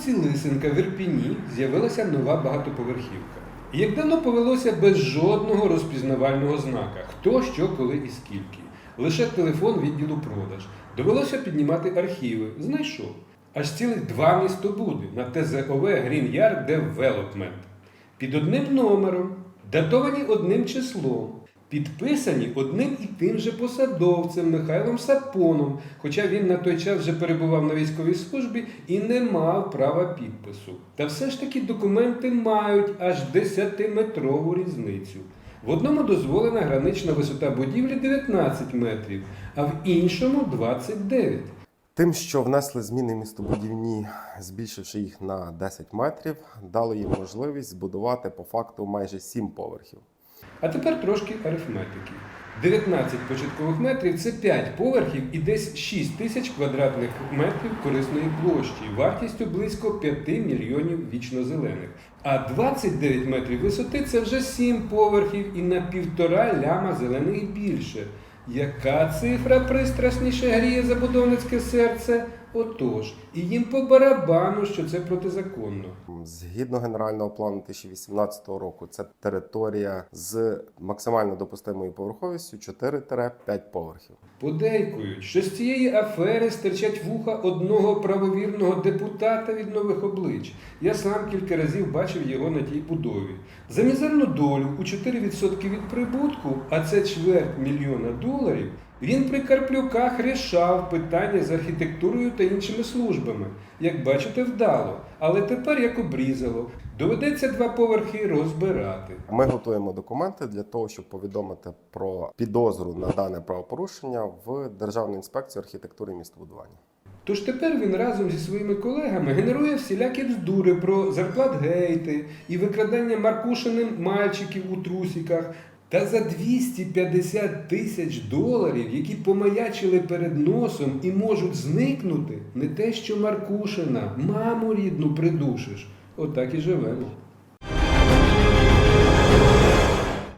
вулиці Лисенка в Ірпіні з'явилася нова багатоповерхівка. Як давно повелося без жодного розпізнавального знака, хто, що, коли і скільки. Лише телефон відділу продаж. Довелося піднімати архіви. Знайшов. Аж цілих два містобуди на ТЗОВ Green Yard Development. Під одним номером, датовані одним числом, підписані одним і тим же посадовцем Михайлом Сапоном, хоча він на той час вже перебував на військовій службі і не мав права підпису. Та все ж таки документи мають аж 10-метрову різницю. В одному дозволена гранична висота будівлі 19 метрів, а в іншому 29. Тим, що внесли зміни містобудівні, збільшивши їх на 10 метрів, дало їм можливість збудувати по факту майже 7 поверхів. А тепер трошки арифметики. 19 початкових метрів це 5 поверхів і десь 6 тисяч квадратних метрів корисної площі, вартістю близько 5 мільйонів вічнозелених. А 29 метрів висоти це вже 7 поверхів і на півтора ляма зелених більше. Яка цифра пристрасніше гріє забудовницьке серце? Отож, і їм по барабану, що це протизаконно. Згідно генерального плану 2018 року, це територія з максимально допустимою поверховістю 4-5 поверхів. Подейкують, що з цієї афери стирчать вуха одного правовірного депутата від нових облич. Я сам кілька разів бачив його на тій будові. За мізерну долю у 4% від прибутку, а це чверть мільйона доларів, він при Карплюках рішав питання з архітектурою та іншими службами. Як бачите, вдало. Але тепер як обрізало. Доведеться два поверхи розбирати. Ми готуємо документи для того, щоб повідомити про підозру на дане правопорушення в Державну інспекцію архітектури і містобудування. Тож тепер він разом зі своїми колегами генерує всілякі бздури про зарплатгейти і викрадання Маркушиним мальчиків у трусіках. Та за 250 тисяч доларів, які помаячили перед носом і можуть зникнути, не те, що Маркушина, маму рідну придушиш. Отак і живемо.